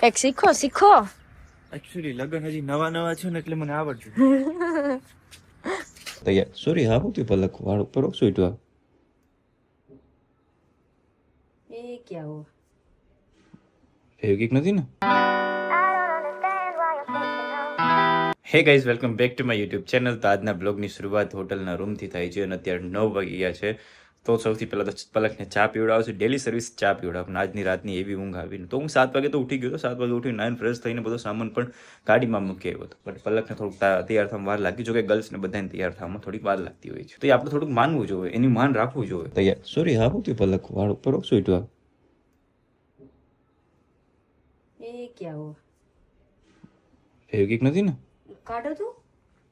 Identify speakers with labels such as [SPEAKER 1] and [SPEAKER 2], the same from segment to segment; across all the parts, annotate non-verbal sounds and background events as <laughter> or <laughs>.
[SPEAKER 1] કંઈક શીખો શીખો.
[SPEAKER 2] એકચ્યુઅલી લગન હજી નવા નવા છે ને એટલે મને આવડતું. <laughs>
[SPEAKER 3] તૈયાર. સોરી હા હું તું પલક વાળ ઉપર સુઈટવા
[SPEAKER 1] એ ક્યાં હો?
[SPEAKER 3] એવું નથી ને? Hey guys welcome back to my YouTube channel તો આજના બ્લોગની શરૂઆત હોટલના રૂમથી થાય છે અને અત્યારે નવ વાગ્યા છે. તો સૌથી પહેલાં તો પલકને ચા પીવડાવું છું ડેલી સર્વિસ ચા પીવડાવું. આજની રાતની એવી ઊંઘ આવી તો હું સાત વાગે તો ઉઠી ગયો હતો. સાત વાગે ઉઠીને નાઇન ફ્રેશ થઈને બધો સામાન પણ ગાડીમાં મૂકી આવ્યો હતો. બટ પલકને થોડુંક તૈયાર થવામાં વાર લાગી. જો કે ગર્લ્સને બધાને તૈયાર થવામાં થોડીક વાર લાગતી હોય છે. તો એ આપણે થોડુંક માનવું જોઈએ. એની માન રાખવું જોઈએ. તૈયાર સોરી હા હું થયું પલક વાળ ઉપર સુઈટવા
[SPEAKER 1] એ ક્યાં હો
[SPEAKER 3] એવું નથી ને?
[SPEAKER 1] કાઢો તો.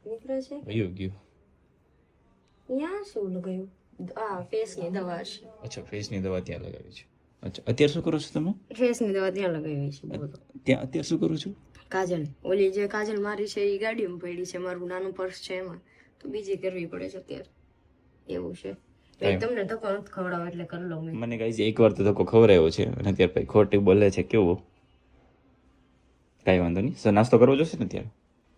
[SPEAKER 1] નીકળે છે.
[SPEAKER 3] વયું ગયું.
[SPEAKER 1] ત્યાં શું લગાયું? આ ફેસની દવા છે.
[SPEAKER 3] અચ્છા ફેસની દવા ત્યાં લગાવી છે. અચ્છા અત્યારે શું કરો છો તમે?
[SPEAKER 1] ફેસની દવા ત્યાં લગાવી છે
[SPEAKER 3] ત્યાં અત્યારે શું કરું છું?
[SPEAKER 1] કાજલ ઓલી જે કાજલ મારી છે એ ગાડીમાં પડી છે મારું નાનું પર્સ છે એમાં. તો બીજી કરવી પડે છે અત્યારે. એવું છે. તમને ધક્કો નથી ખવડાવો એટલે કરી લઉં મેં.
[SPEAKER 3] મને ગાઈઝ એકવાર તો ધક્કો ખવડાવ્યો છે અને ત્યાર પછી ખોટી બોલે છે કેવું? કાંઈ વાંધો નહીં. સો નાસ્તો કરવો જોશે ને ત્યારે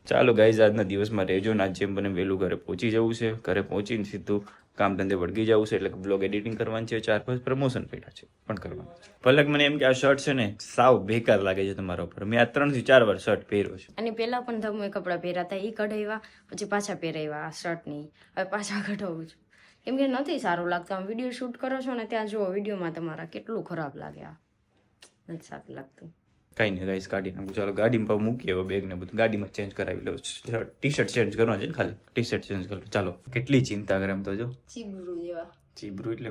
[SPEAKER 3] ચાલો ગાઈઝ આજના દિવસમાં રહેજો ને આજ જેમ બને વહેલું ઘરે પહોંચી જવું છે. ઘરે પહોંચીને સીધું કામ ધંધે વળગી જવું છે એટલે બ્લોગ એડિટિંગ કરવાની છે, ચાર પાંચ પ્રમોશન પડ્યા છે, પણ કરવાનું પલક મને એમ કે આ શર્ટ છે ને સાવ બેકાર લાગે છે તમારા ઉપર. મેં આ ત્રણથી ચાર વાર શર્ટ પહેર્યો છે.
[SPEAKER 1] અને પેલા પણ તમે કપડાં પહેર્યા હતા એ કઢાવ્યા, પછી પાછા પહેરાવ્યા આ શર્ટની હવે પાછા કઢાવું છું. કેમ કે નથી સારું લાગતું. આમ વીડિયો શૂટ કરો છો ને ત્યાં જુઓ વિડીયોમાં તમારા કેટલું ખરાબ લાગે આ. નથી સારું લાગતું.
[SPEAKER 3] કાંઈ નહીં ગાઈસ કાઢી નાખું. ચાલો ગાડીમાં પર મૂકીએ હવે બેગ ને બધું. ગાડીમાં ચેન્જ કરાવી લઉં. ટી શર્ટ ચેન્જ કરવાનું છે ને ખાલી? ટી શર્ટ ચેન્જ કરું. ચાલો કેટલી ચિંતા કરે એમ તો જો.
[SPEAKER 1] ચીબરું જેવા.
[SPEAKER 3] ચીબરું એટલે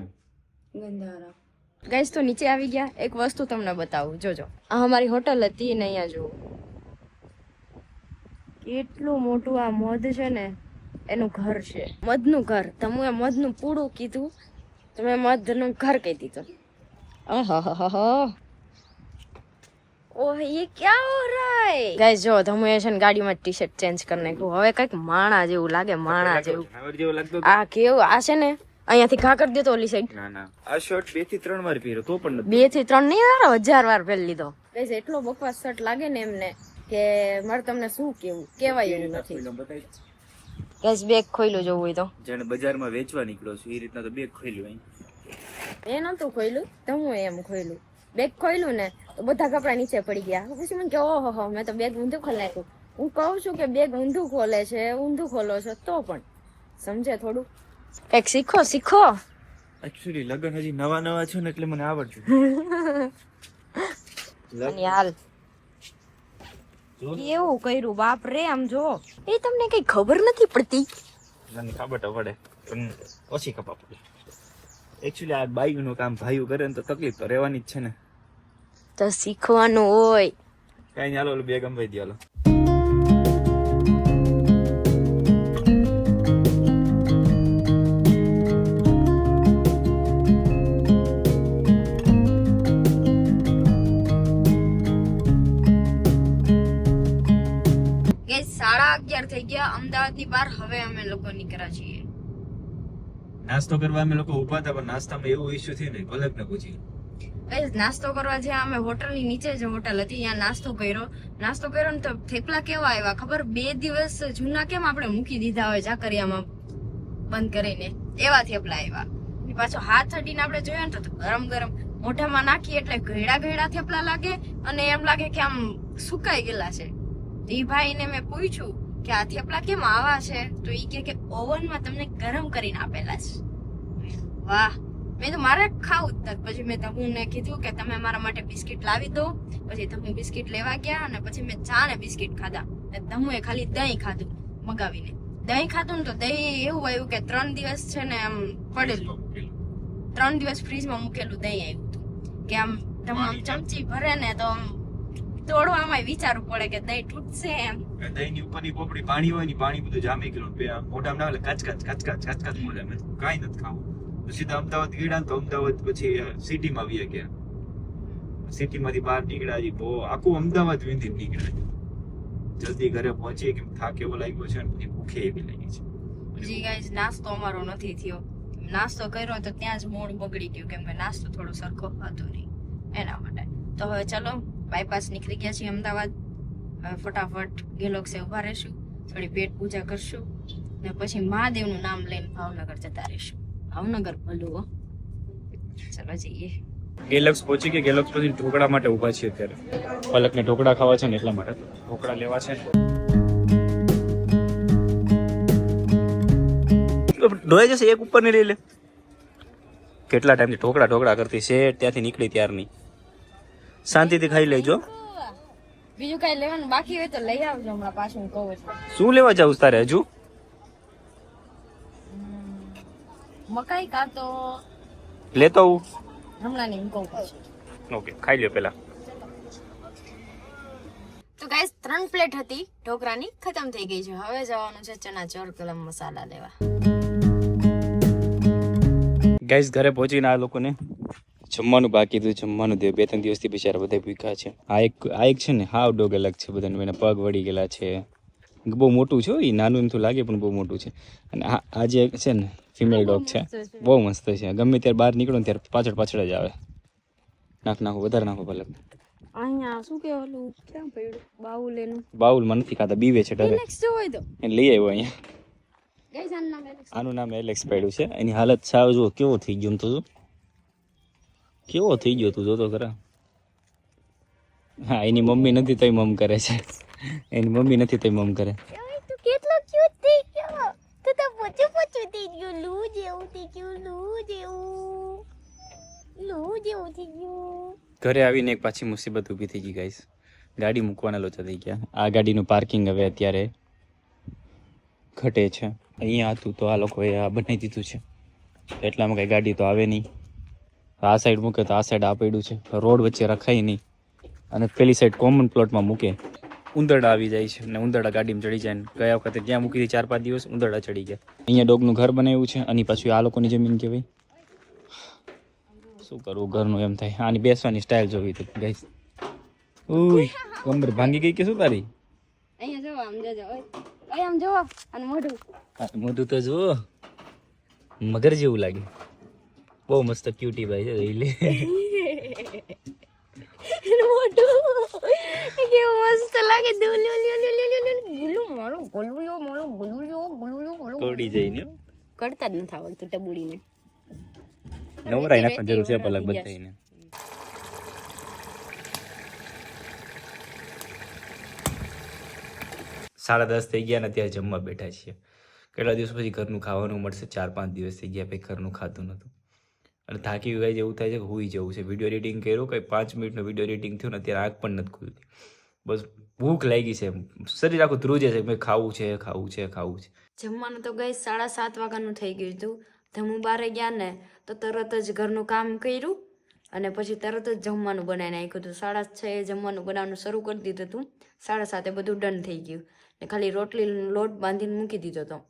[SPEAKER 1] ગંધારા. ગાઈસ તો નીચે આવી ગયા. એક વસ્તુ તમને બતાવું. જોજો. આ અમારી હોટલ હતી ને અહીંયા જુઓ. કેટલું મોટું આ મધ છે ને એનું ઘર છે. મધનું ઘર. તમે મધનું પૂડું કીધું. તમે મધનું ઘર કહી દીધું. આહાહાહા. ઓહ એ ક્યાં હો રહા હે ગાઈસ જો ધમુએ છે ને ગાડીમાં ટી શર્ટ ચેન્જ કરી નાખ્યું. હવે કંઈક માણા જેવું લાગે માણા જેવું. આ કેવું આ છે ને અહીંયાથી ઘા કરી દેતો ઓલી સાઈડ
[SPEAKER 2] ના ના. આ શર્ટ બેથી ત્રણ વાર પહેર્યો તો પણ
[SPEAKER 1] બેથી ત્રણ નહીં યાર હજાર વાર પહેરી લીધો. ગાઈસ એટલો બકવાસ શર્ટ લાગે ને એમને કે મારે તમને શું કેવું? કહેવાય એવું નથી. ગાઈસ બેગ ખોઈલું જોવું હોય તો.
[SPEAKER 2] જેને બજારમાં વેચવા નીકળો છો એ રીતના તો બેગ ખોઈલું અહીં
[SPEAKER 1] એ નતું ખોઈલું તો હું એમ ખોઈલું બેગ ખોઈલું ને તો બધા કપડા નીચે પડી ગયા. પછી મને કે ઓહો હો મેં તો બેગ ઊંધું ખોલાયું હું કહું છું કે બેગ ઊંધું ખોલે છે ઊંધું ખોલો છો તો પણ. સમજે થોડું? કંઈક શીખો શીખો.
[SPEAKER 2] એકચ્યુઅલી લગન હજી નવા નવા છે ને એટલે મને આવડતું. <laughs>
[SPEAKER 1] હાલ. કેવું કર્યું? બાપ રે આમ જો. એ તમને કઈ ખબર નથી પડતી?
[SPEAKER 2] મને ખબર તો પડે પણ ઓછી ખબર પડે. એકચ્યુઅલી આ બાઈનું કામ ભાઈઓ કરે ને તો તકલીફ તો રહેવાની જ છે ને.
[SPEAKER 1] તો શીખવાનું હોય
[SPEAKER 2] કાંઈ હાલો બેગ અંબાઈ દે હાલો
[SPEAKER 1] સાડા અગિયાર થઈ ગયા. અમદાવાદની બહાર હવે અમે લોકો નીકળ્યા છીએ.
[SPEAKER 2] નાસ્તો કરવા અમે લોકો ઊભા હતા પણ નાસ્તામાં એવું ઇશ્યુ થયું ને કોલેજ ને પૂછી
[SPEAKER 1] ગાઈસ નાસ્તો કરવા જ્યાં અમે હોટલની નીચે જ હોટલ હતી, ત્યાં નાસ્તો કર્યો. નાસ્તો કર્યો ને તો થેપલા કેવા આવ્યા ખબર? બે દિવસ જૂના કેમ આપણે મૂકી દીધા હોય જાકરિયામાં બંધ કરીને? એવા થેપલા આવ્યા. પાછો હાથ અડીને આપણે જોયા ને તો ગરમ ગરમ મોઢામાં નાખી એટલે ઘેડા ઘેડા થેપલા લાગે અને એમ લાગે કે આમ સુકાઈ ગયેલા છે. ઈ ભાઈને મેં પૂછ્યું કે આ થેપલા કેમ આવા છે? તો કે કે ઓવનમાં તમને ગરમ કરીને આપેલા છે. વાહ મેં તો મારે ખાવું જ પછી મેં તમુને કીધું કે તમે મારા માટે બિસ્કિટ લાવી દો. પછી તમે બિસ્કિટ લેવા ગયા અને પછી મેં ચા ને બિસ્કિટ ખાધા. તમુએ ખાલી દહીં ખાધું મગાવીને. દહીં ખાધું ને તો દહીં એવું આવ્યું કે ત્રણ દિવસ છે ને આમ પડેલું. ત્રણ દિવસ ફ્રીજમાં મૂકેલું દહીં આવ્યું હતું. કે આમ તમે આમ ચમચી ભરે ને તો આમ તોડવામાં વિચારવું પડે કે દહીં તૂટશે એમ.
[SPEAKER 2] દહીં ની ઉપરની પોપડી પાણી હોય ને પાણી બધું જામી ગયેલું મોઢામાં ના એટલે કચકચ કચકચ કચકચ મોઢામાં. કાંઈ નથી ખાવું. સીધા અમદાવાદ ગીડા તો અમદાવાદ પછી સિટીમાં આવી ગયા સિટીમાંથી બહાર નીકળ્યા હજી બહુ આખું અમદાવાદ વીંધી નીકળ્યા જલ્દી ઘરે પહોંચીએ કેમ થાક એવો લાગ્યો છે અને પછી ભૂખે એવી લાગી છે.
[SPEAKER 1] જી ગાઈઝ નાસ્તો અમારો નથી થયો. નાસ્તો કર્યો તો ત્યાં જ મોડ બગડી ગયું કેમ કે નાસ્તો થોડો સરખો હતો નહીં. એના માટે. તો હવે ચલો બાયપાસ નીકળી ગયા છીએ અમદાવાદ. ફટાફટ ગેલોક્સે ઊભા રહેશું. થોડી પેટ પૂજા કરશું. ને પછી મહાદેવનું નામ લઈને ભાવનગર જતા રહીશું. ભાવનગર ભલુઓ ચલો જઈએ.
[SPEAKER 3] ગેલક્સ પહોંચી કે ગેલક્સ પછી ઢોકળા માટે ઊભા છીએ અત્યારે. પલકને ઢોકળા ખાવા છે ને એટલા માટે. ઢોકળા લેવા છે. ડોય જશે એક ઉપર લઈ લે. કેટલા ટાઈમથી ઢોકળા ઢોકળા કરતી છે ત્યાંથી નીકળી ત્યારની. શાંતિથી ખાઈ લેજો.
[SPEAKER 1] બીજું કઈ લેવાનું બાકી હોય તો લઈ આવજો હમણાં પાછું કહું છું.
[SPEAKER 3] શું લેવા જાવ તારે હજુ?
[SPEAKER 1] મકાઈ કાં તો
[SPEAKER 3] લેતો હું
[SPEAKER 1] હમણાં નહીં કહું પાછું.
[SPEAKER 3] ઓકે ખાઈ લ્યો પેલા
[SPEAKER 1] તો ગાઈસ ત્રણ પ્લેટ હતી. ઢોકરાની ખતમ થઈ ગઈ છે. હવે જવાનું છે ચણા ચોર કલમ મસાલા લેવા.
[SPEAKER 3] ગાઈસ ઘરે પહોંચીને આ લોકોને જમવાનું બાકી હતું. જમવાનું દે બે ત્રણ દિવસથી બિચારા બધા ભૂખ્યા છે. આ એક આ એક છે ને હાવ ડોગ અલગ છે બધાને. એના પગ વળી ગયેલા છે. બહુ મોટું છે એ નાનું એમ તો લાગે પણ બહુ મોટું છે. અને આ આ જે છે ને ફિમેલ ડોગ છે. બહુ મસ્ત છે. ગમે ત્યારે બહાર નીકળો ને ત્યારે પાછળ પાછળ જ આવે. નાખ નાખો વધારે નાખો ભલે.
[SPEAKER 1] અહીંયા શું કે ઓલું ક્યાં પડ્યું? બાઉલ એનું
[SPEAKER 3] બાઉલમાં નથી ખાતા બીવે છે ડરે
[SPEAKER 1] હોય તો.
[SPEAKER 3] લઈ આવ્યો અહીંયા.
[SPEAKER 1] ગાઈસ આનું નામ એલેક્સ
[SPEAKER 3] આનું નામ એલેક્સ પડ્યું છે. એની હાલત સાવ જો કેવો થઈ ગયો તો કેવો થઈ ગયો તું જોતો ખરા. હા એની મમ્મી નથી તોય મમ કરે છે. એની મમ્મી નથી તોય મમ કરે
[SPEAKER 4] તું કેટલો ક્યુટ થઈ ગયો તું પોચું પોચું થઈ ગયું લૂ જેવું થઈ ગયું લૂ
[SPEAKER 3] ઘરે આવીને એક પાછી મુસીબત ઊભી થઈ ગઈ ગાઈસ ગાડી મૂકવાના લોચા થઈ ગયા. આ ગાડીનું પાર્કિંગ હવે અત્યારે ઘટે છે. અહીંયા હતું તો આ લોકોએ આ બનાવી દીધું છે. એટલામાં કંઈ ગાડી તો આવે નહીં. આ સાઈડ મૂકે તો આ સાઈડ આ પડ્યું છે. રોડ વચ્ચે રખાય નહીં. અને પેલી સાઈડ કોમન પ્લોટમાં મૂકે. ઉંદરડા આવી જાય છે અને ઉંદરડા ગાડીમાં ચડી જાય ને ગયા વખતે ત્યાં મૂકી હતી ચાર પાંચ દિવસ ઉંદરડા ચડી ગયા. અહીંયા ડોગનું ઘર બનાવ્યું છે અને પાછું આ લોકોની જમીન કહેવાય. શું કરવું ઘરનું એમ થાય. આની બેસવાની સ્ટાઇલ જોવી હતી. ગાઈસ ઓય કમર ભાંગી ગઈ કે શું તારી?
[SPEAKER 1] અહીંયા જો આમ જોજો ઓય ઓય આમ જો અને મોઢું.
[SPEAKER 3] મોઢું તો જુઓ મગર જેવું લાગે. બહુ મસ્ત ક્યુટી ભાઈ છે <laughs> જોઈ લે
[SPEAKER 1] કેવું મસ્ત લાગે ગુલું મારું ગુલુયો મારું ગુલુયો ગુલુયો ગુલું
[SPEAKER 3] કોડી જઈને
[SPEAKER 1] કરતા જ નથી આવડતું ટબુડીને.
[SPEAKER 3] નવરાઈ નાખવાની જરૂર છે પલક બધાને સાડા દસ થઈ ગયા ને અત્યારે જમવા બેઠા છીએ. કેટલા દિવસ પછી ઘરનું ખાવાનું મળશે? ચાર પાંચ દિવસ થઈ ગયા પછી ઘરનું ખાતું નહોતું અને થાકી ગઈ જેવું થાય છે કે હુઈ જવું છે. વીડિયો એડિટિંગ કર્યો, કંઈ પાંચ મિનિટનો વીડિયો એડિટિંગ થયું ને અત્યારે આંખ પણ નથી ખુલતી. બસ ભૂખ લાગી છે. શરીર આખું ધ્રુજે છે કે ખાવું છે ખાવું છે ખાવું છે.
[SPEAKER 1] જમવાનું તો ગઈ સાડા સાત વાગ્યાનું થઈ ગયું હતું. ધમુ બારે ગયા ને તો તરત જ ઘરનું કામ કર્યું અને પછી તરત જ જમવાનું બનાવી નાખ્યું હતું. સાડા છ જમવાનું બનાવવાનું શરૂ કરી દીધું હતું. સાડા સાતે બધું ડન થઈ ગયું. ને ખાલી રોટલી લોટ બાંધીને મૂકી દીધો હતો.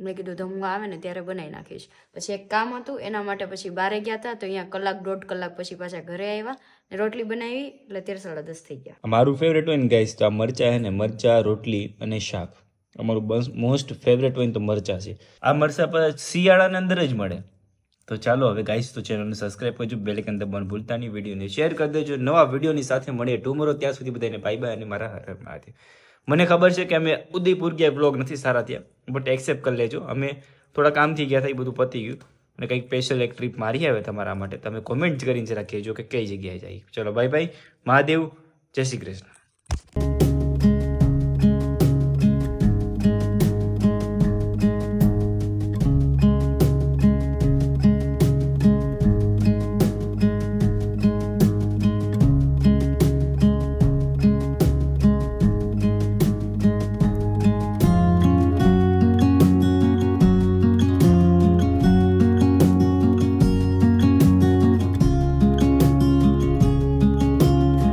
[SPEAKER 1] મેં કીધું ધમુ આવે ને ત્યારે બનાવી નાખીશ. પછી એક કામ હતું, એના માટે પછી બારે ગયા હતા તો અહીંયા કલાક દોઢ કલાક પછી પાછા ઘરે આવ્યા ને રોટલી બનાવી, એટલે તેર સાડા દસ થઈ ગયા.
[SPEAKER 3] મારું ફેવરેટ હોય ને ગાઈસ તો આ મરચા હે ને, મરચા, રોટલી અને શાક. અમારું મોસ્ટ ફેવરેટ હોય ને તો મરચા છે. આ મરચા પર શિયાળાની અંદર જ મળે. તો ચાલો હવે ગાઈસ તો ચેનલને સબસ્ક્રાઇબ કરજો બેલ આઇકન દબાવવાનું ભૂલતા નહીં વિડીયોને શેર કરી દેજો. નવા વિડીયોની સાથે મળીએ ટુમોરો ત્યાં સુધી બધાને બાય બાય અને મારા મહાદેવ. મને ખબર છે કે અમે ઉદયપુર ગયા બ્લોગ નથી સારા ત્યાં બટ એક્સેપ્ટ કરી લેજો. અમે થોડા કામથી ગયા હતા, એ બધું પતી ગયું. અને કંઈક સ્પેશિયલ એક ટ્રીપ મારી આવે તમારા માટે. તમે કોમેન્ટ કરીને જરા કહેજો કે કઈ જગ્યાએ જાય. ચલો બાય બાય મહાદેવ, જય શ્રી કૃષ્ણ.